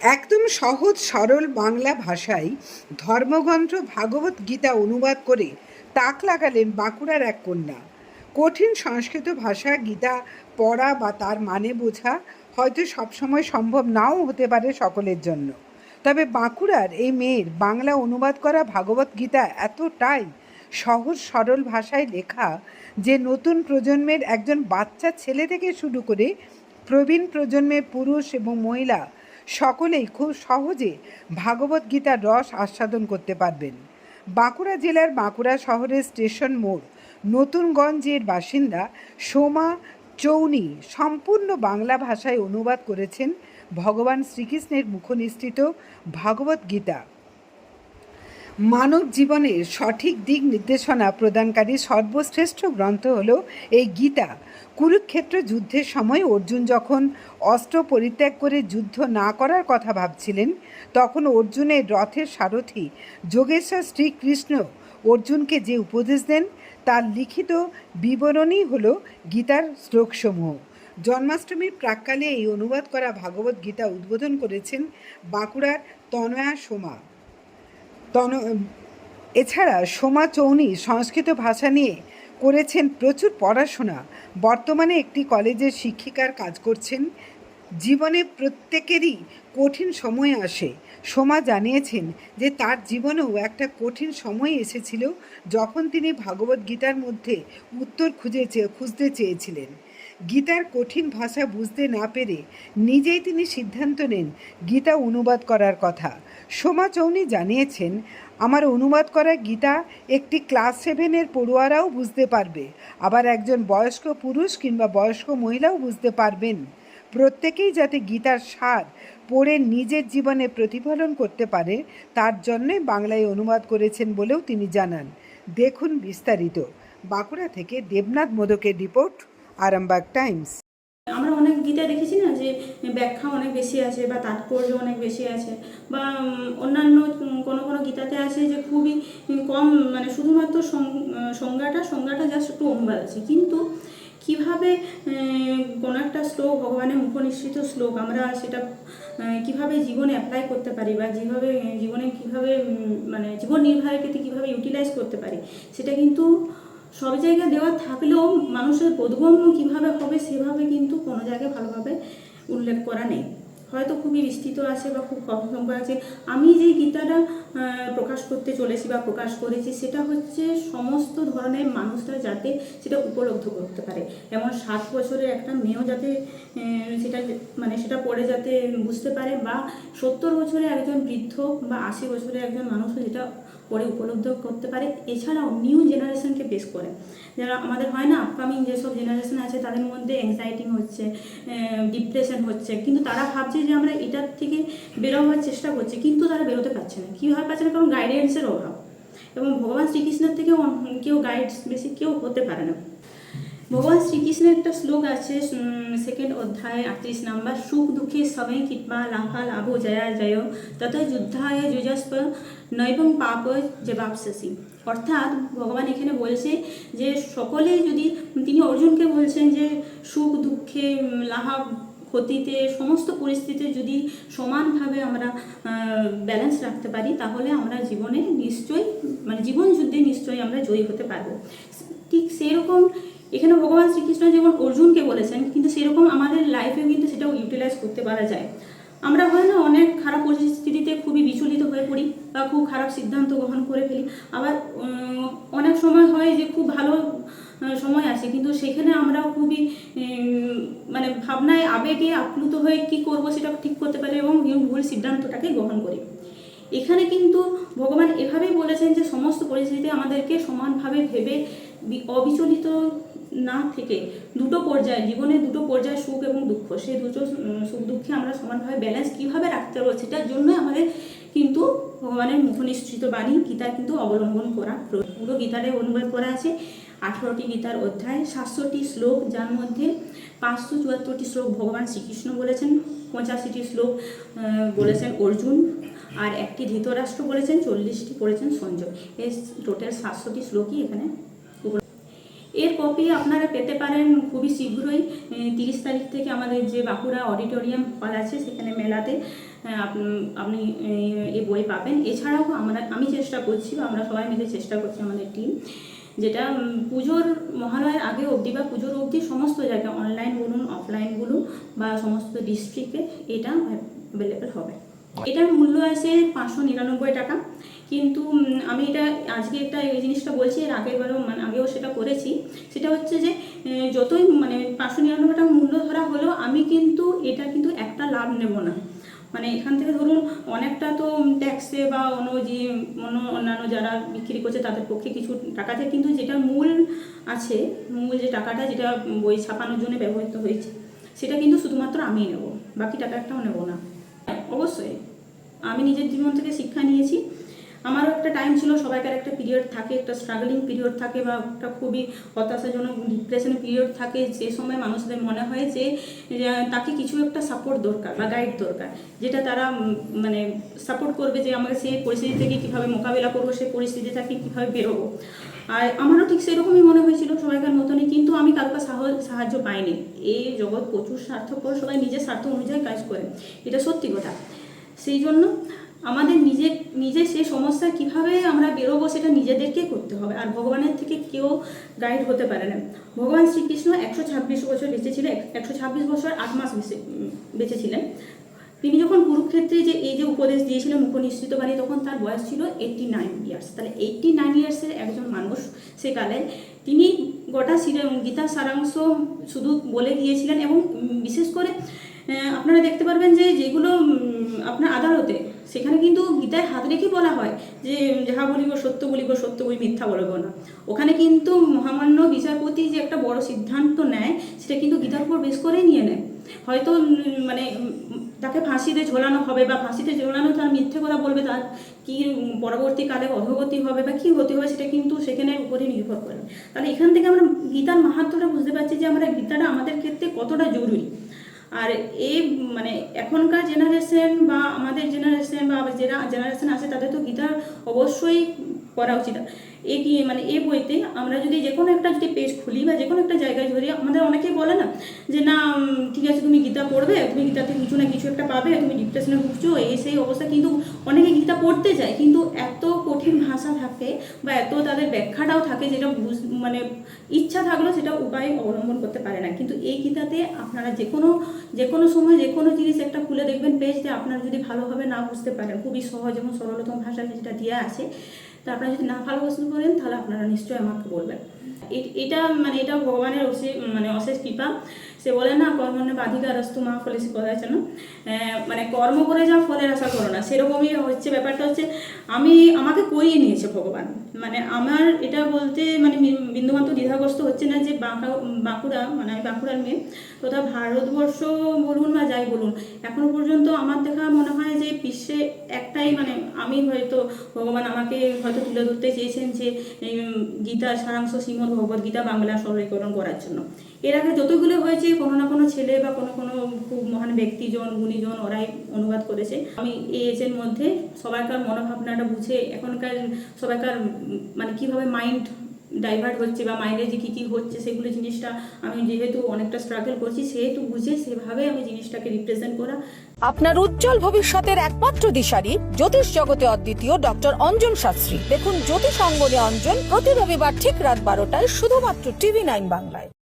একদম সহজ, সরল বাংলা ভাষায় ধর্মগ্রন্থ ভাগবত গীতা অনুবাদ করে তাক লাগালেন বাঁকুড়ার এক কন্যা। কঠিন সংস্কৃত ভাষা গীতা পড়া বা তার মানে বোঝা হয়তো সবসময় সম্ভব নাও হতে পারে সকলের জন্য। তবে বাঁকুড়ার এই মেয়ের বাংলা অনুবাদ করা ভাগবত গীতা এতটাই সহজ, সরল ভাষায় লেখা যে নতুন প্রজন্মের একজন বাচ্চা ছেলে থেকে শুরু করে প্রবীণ প্রজন্মের পুরুষ এবং মহিলা সকলেই খুব সহজে ভাগবত গীতার রস আস্বাদন করতে পারবেন। বাঁকুড়া জেলার বাঁকুড়া শহরের স্টেশন মোড় নতুনগঞ্জের বাসিন্দা সোমা চৌনি সম্পূর্ণ বাংলা ভাষায় অনুবাদ করেছেন ভগবান শ্রীকৃষ্ণের মুখনিষ্ঠিত ভাগবত গীতা। মানব জীবনের সঠিক দিক নির্দেশনা প্রদানকারী সর্বশ্রেষ্ঠ গ্রন্থ হল এই গীতা। কুরুক্ষেত্র যুদ্ধের সময় অর্জুন যখন অস্ত্র পরিত্যাগ করে যুদ্ধ না করার কথা ভাবছিলেন, তখন অর্জুনের রথের সারথি যোগেশ্বর শ্রীকৃষ্ণ অর্জুনকে যে উপদেশ দেন, তার লিখিত বিবরণই হল গীতার শ্লোকসমূহ। জন্মাষ্টমীর প্রাককালে এই অনুবাদ করা ভাগবত গীতা উদ্বোধন করেছেন বাঁকুড়ার তনয়া সোমা। তন, এছাড়া সোমা চৌনি সংস্কৃত ভাষা নিয়ে করেছেন প্রচুর পড়াশোনা। বর্তমানে একটি কলেজের শিক্ষিকার কাজ করছেন। জীবনে প্রত্যেকেরই কঠিন সময় আসে। সোমা জানিয়েছেন যে তার জীবনেও একটা কঠিন সময় এসেছিল যখন তিনি ভাগবত গীতার মধ্যে উত্তর খুঁজে খুঁজতে চেয়েছিলেন। গীতার কঠিন ভাষা বুঝতে না পেরে নিজেই তিনি সিদ্ধান্ত নেন গীতা অনুবাদ করার কথা। সোমা চৌনি জানিয়েছেন, আমার অনুবাদ করা গীতা একটি ক্লাস সেভেনের পড়ুয়ারাও বুঝতে পারবে। আবার একজন বয়স্ক পুরুষ কিংবা বয়স্ক মহিলাও বুঝতে পারবেন। প্রত্যেকেই যাতে গীতার সার পড়ে নিজের জীবনে প্রতিফলন করতে পারে, তার জন্যই বাংলায় অনুবাদ করেছেন বলেও তিনি জানান। দেখুন বিস্তারিত। বাঁকুড়া থেকে দেবনাথ মোদকের রিপোর্ট আরামবাগ টাইমস। আমরা অনেক গীতা দেখেছি না যে ব্যাখ্যা অনেক বেশি আছে বা তাৎপর্য অনেক বেশি আছে বা অন্যান্য কোনো কোনো গীতাতে আছে যে খুবই কম মানে শুধুমাত্র সংজ্ঞাটা সংজ্ঞাটা জাস্ট একটু অনুবাদ আছে। কিন্তু কীভাবে কোনো একটা শ্লোক ভগবানের মুখনিসৃত শ্লোক আমরা সেটা কীভাবে জীবনে অ্যাপ্লাই করতে পারি বা যেভাবে, জীবনে কীভাবে মানে জীবন নির্বাহের ক্ষেত্রে কীভাবে ইউটিলাইজ করতে পারি, সেটা কিন্তু সব জায়গায় দেওয়া থাকলেও মানুষের বোধগম্য কীভাবে হবে সেভাবে কিন্তু কোনো জায়গায় ভালোভাবে উল্লেখ করা নেই। হয়তো খুবই বিস্তৃত আছে বা খুব কম সংখ্যা আছে। আমি যে গীতাটা প্রকাশ করতে চলেছি বা প্রকাশ করেছি সেটা হচ্ছে সমস্ত ধরনের মানুষরা যাতে সেটা উপলব্ধ করতে পারে। যেমন সাত বছরের একটা মেয়েও যাতে সেটা মানে সেটা পড়ে যাতে বুঝতে পারে বা সত্তর বছরের একজন বৃদ্ধ বা আশি বছরের একজন মানুষও যেটা পরে উপলব্ধ করতে পারে। এছাড়াও নিউ জেনারেশনকে বেস করে। যারা আমাদের হয় না আপকামিং যেসব জেনারেশন আছে, তাদের মধ্যে অ্যাংজাইটি হচ্ছে ডিপ্রেশন হচ্ছে। কিন্তু তারা ভাবছে যে আমরা এটার থেকে বেরোবার চেষ্টা করছি, কিন্তু তারা বেরোতে পারছে না। কীভাবে পারছে না? কারণ গাইডেন্সের অভাব। এবং ভগবান শ্রীকৃষ্ণের থেকেও কেউ গাইড বেশি কেউ হতে পারে না। ভগবান শ্রীকৃষ্ণের একটা শ্লোক আছে সেকেন্ড অধ্যায় আটত্রিশ নাম্বার, সুখ দুঃখে সবাই কিতবা লাভা লাভ জয়া জয় তত যুদ্ধায় যুজস্ব নৈবং পাপ জবাবশসী অর্থাৎ ভগবান এখানে বলছে যে সকলে যদি, তিনি অর্জুনকে বলছেন যে সুখ, দুঃখে লাভ ক্ষতিতে, সমস্ত পরিস্থিতিতে যদি সমানভাবে আমরা ব্যালেন্স রাখতে পারি, তাহলে আমরা জীবনে নিশ্চয়ই মানে জীবন যুদ্ধে নিশ্চয়ই আমরা জয়ী হতে পারব। ঠিক সেরকম এখানে ভগবান শ্রীকৃষ্ণ যেমন অর্জুনকে বলেছেন, কিন্তু সেরকম আমাদের লাইফে কিন্তু সেটাও ইউটিলাইজ করতে পারা যায়। আমরা হয় না অনেক খারাপ পরিস্থিতিতে খুবই বিচলিত হয়ে পড়ি বা খুব খারাপ সিদ্ধান্ত গ্রহণ করে ফেলি। আবার অনেক সময় হয় যে খুব ভালো সময় আসে, কিন্তু সেখানে আমরা খুবই মানে ভাবনায়, আবেগে আপ্লুত হয়ে কি করব সেটা ঠিক করতে পারি এবং ভুল সিদ্ধান্তটাকে গ্রহণ করি। এখানে কিন্তু ভগবান এভাবেই বলেছেন যে সমস্ত পরিস্থিতিতে আমাদেরকে সমানভাবে ভেবে অবিচলিত না থেকে দুটো পর্যায়ে, জীবনে দুটো পর্যায়ে সুখ এবং দুঃখ, সেই দুটো সুখ দুঃখে আমরা সমানভাবে ব্যালেন্স কীভাবে রাখতে পারব সেটার জন্য আমাদের কিন্তু ভগবানের মুখনিসৃত বাণী গীতা কিন্তু অবলম্বন করা পুরো গীতারে অনুবাদ করা আছে, আঠারোটি গীতার অধ্যায় সাতশোটি শ্লোক, যার মধ্যে পাঁচশো চুয়াত্তরটি শ্লোক ভগবান শ্রীকৃষ্ণ বলেছেন, পঁচাশিটি শ্লোক বলেছেন অর্জুন, আর একটি ধৃতরাষ্ট্র বলেছেন, চল্লিশটি পড়েছেন সঞ্জয় এই টোটাল সাতশোটি শ্লোকই এখানে। এর কপি আপনারা পেতে পারেন খুবই শীঘ্রই তিরিশ তারিখ থেকে আমাদের যে বাঁকুড়া অডিটোরিয়াম হল আছে, সেখানে মেলাতে আপনি এই বই পাবেন। এছাড়াও আমরা, আমি চেষ্টা করছি বা আমরা সবাই মিলে চেষ্টা করছি আমাদের টিম যেটা পুজোর মহালয়ের আগে অবধি বা পুজোর অবধি সমস্ত জায়গায় অনলাইন বলুন অফলাইন বলুন, বা সমস্ত ডিস্ট্রিক্টে এটা অ্যাভেলেবেল হবে। এটার মূল্য আছে পাঁচশো নিরানব্বই টাকা। কিন্তু আমি এটা, আজকে একটা এই জিনিসটা বলছি, এর আগের বারও মানে আগেও সেটা করেছি। সেটা হচ্ছে যে যতই মানে পাঁচশো নিরানব্বই টাকা মূল্য ধরা হলেও আমি কিন্তু এটা কিন্তু একটা লাভ নেব না। মানে এখান থেকে ধরুন, অনেকটা তো ট্যাক্সে বা অন্য যে, অন্য অন্যান্য যারা বিক্রি করছে তাদের পক্ষে কিছু টাকা যায় কিন্তু যেটা মূল আছে, মূল যে টাকাটা যেটা বই ছাপানোর জন্য ব্যবহৃত হয়েছে, সেটা কিন্তু শুধুমাত্র আমি নেব। বাকি টাকা একটাও নেব না। অবশ্যই। আমি নিজের জীবন থেকে শিক্ষা নিয়েছি। আমারও একটা টাইম ছিল, সবাইকার একটা পিরিয়ড থাকে, একটা স্ট্রাগলিং পিরিয়ড থাকে বা একটা খুবই হতাশাজনক ডিপ্রেশন পিরিয়ড থাকে। যে সময় মানুষদের মনে হয় যে তাকে কিছু একটা সাপোর্ট দরকার বা গাইড দরকার, যেটা তারা মানে সাপোর্ট করবে যে আমাকে সেই পরিস্থিতি থেকে কীভাবে মোকাবিলা করব, সেই পরিস্থিতি থেকে কীভাবে বেরোবো। আর আমারও ঠিক সেরকমই মনে সবাইকার মতনই কিন্তু আমি কারোর সাহ- সাহায্য পাইনি। এই জগৎ প্রচুর স্বার্থপর সবাই নিজের স্বার্থ অনুযায়ী কাজ করে। এটা সত্যি কথা। সেই জন্য আমাদের নিজের নিজে সেই সমস্যা কীভাবে আমরা বেরোবো সেটা নিজেদেরকে করতে হবে। আর ভগবানের থেকে কেউ গাইড হতে পারে না। ভগবান শ্রীকৃষ্ণ একশো ছাব্বিশ বছর বেঁচে ছিলেন একশো ছাব্বিশ বছর আট মাস বেঁচে উম, বেঁচে ছিলেন তিনি যখন কুরুক্ষেত্রে যে এই যে উপদেশ দিয়েছিলেন মুখনিশ্চিত বাণী তখন তার বয়স ছিল এইটটি নাইন ইয়ার্স তাহলে এইটটি নাইন ইয়ার্সের একজন মানুষ সেকালে তিনি গোটা গীতা সারাংশ শুধু বলে গিয়েছিলেন এবং বিশেষ করে আপনারা দেখতে পারবেন যে যেগুলো আপনার আদালতে, সেখানে কিন্তু গীতায় হাত রেখে বলা হয় যে, যাহা বলিব সত্য বলিব, সত্য বই মিথ্যা বলব না। ওখানে কিন্তু মহামান্য বিচারপতি যে একটা বড় সিদ্ধান্ত নেয়, সেটা কিন্তু গীতার উপর বেশ করেই নিয়ে নেয়। হয়তো মানে তাকে ফাঁসিতে ঝোলানো হবে বা ফাঁসিতে ঝোলানো তার মিথ্যে কথা বলবে, তার কি পরবর্তীকালে অধগতি হবে বা কী হতে হবে সেটা কিন্তু সেখানের উপরে নির্ভর করে। তাহলে এখান থেকে আমরা গীতার মাহাত্মটা বুঝতে পারছি যে আমরা গীতাটা আমাদের ক্ষেত্রে কতটা জরুরি। আর এই মানে এখনকার জেনারেশন বা আমাদের জেনারেশন বা যারা জেনারেশন আছে তাদের তো গীতা অবশ্যই করা উচিত। এই কি মানে এই বইতে আমরা যদি যে কোনো একটা যদি পেজ খুলি বা যে কোনো একটা জায়গায় ধরি, আমাদের অনেকেই বলে না যে, না ঠিক আছে, তুমি গীতা পড়বে, তুমি গীতাতে কিছু না কিছু একটা পাবে, তুমি ডিপ্রেশনে ভুগছো। এই সেই অবস্থা কিন্তু অনেকে গীতা পড়তে যায়, কিন্তু এত কঠিন ভাষা থাকে বা এত তাদের ব্যাখ্যাটাও থাকে যেটা বুঝ মানে ইচ্ছা থাকলেও সেটা উপায় অবলম্বন করতে পারে না। কিন্তু এই গীতাতে আপনারা যে কোনো যে কোনো সময় যে কোনো জিনিস একটা খুলে দেখবেন পেজটা আপনারা যদি ভালোভাবে না বুঝতে পারেন, খুবই সহজ এবং সরলতম ভাষায় যেটা দেওয়া আছে তা আপনারা যদি না ভালো প্রশ্ন করেন, তাহলে আপনারা নিশ্চয়ই আমাকে বলবেন। এটা মানে এটা ভগবানের অশেষ মানে অশেষ কৃপা। সে বলে না, কর্মণ্য বাধিকা রস্তু মা ফলে সে কথা মানে কর্ম করে যা ফলের আশা করো না। সেরকমই হচ্ছে ব্যাপারটা হচ্ছে আমি আমাকে করিয়ে নিয়েছে ভগবান। মানে আমার এটা বলতে মানে বিন্দুমাত্র দ্বিধাগ্রস্ত হচ্ছে না যে বাঁকা, বাঁকুড়া মানে আমি বাঁকুড়ার মেয়ে, তথা ভারতবর্ষ বলুন বা যাই বলুন, এখনও পর্যন্ত আমার দেখা মনে হয় যে বিশ্বে একটাই মানে আমি হয়তো ভগবান আমাকে হয়তো তুলে ধরতে চেয়েছেন যে গীতার সারাংশ শ্রীমদ ভগবদ গীতা বাংলা সরলীকরণ করার জন্য। এর আগে যতগুলো হয়েছে, কোনো না কোনো ছেলে বা কোনো কোনো খুব মহান ব্যক্তিজন, গুণীজন ওরাই অনুবাদ করেছে। আমি এই এজের মধ্যে সবাইকার মনোভাবনাটা বুঝে এখনকার সবাইকার মানে কীভাবে মাইন্ড ডাইভার্ট হচ্ছে বা মাইন্ডে যে কী কী হচ্ছে সেগুলো জিনিসটা আমি যেহেতু অনেকটা স্ট্রাগল করছি, সেহেতু বুঝে সেভাবে আমি জিনিসটাকে রিপ্রেজেন্ট করা। আপনার উজ্জ্বল ভবিষ্যতের একমাত্র দিশারি জ্যোতিষ জগতে অদ্বিতীয় ডক্টর অঞ্জন শাস্ত্রী। দেখুন জ্যোতিষ অঙ্গনে অঞ্জন প্রতি রবিবার ঠিক রাত বারোটায় শুধুমাত্র টিভি নাইন বাংলায়।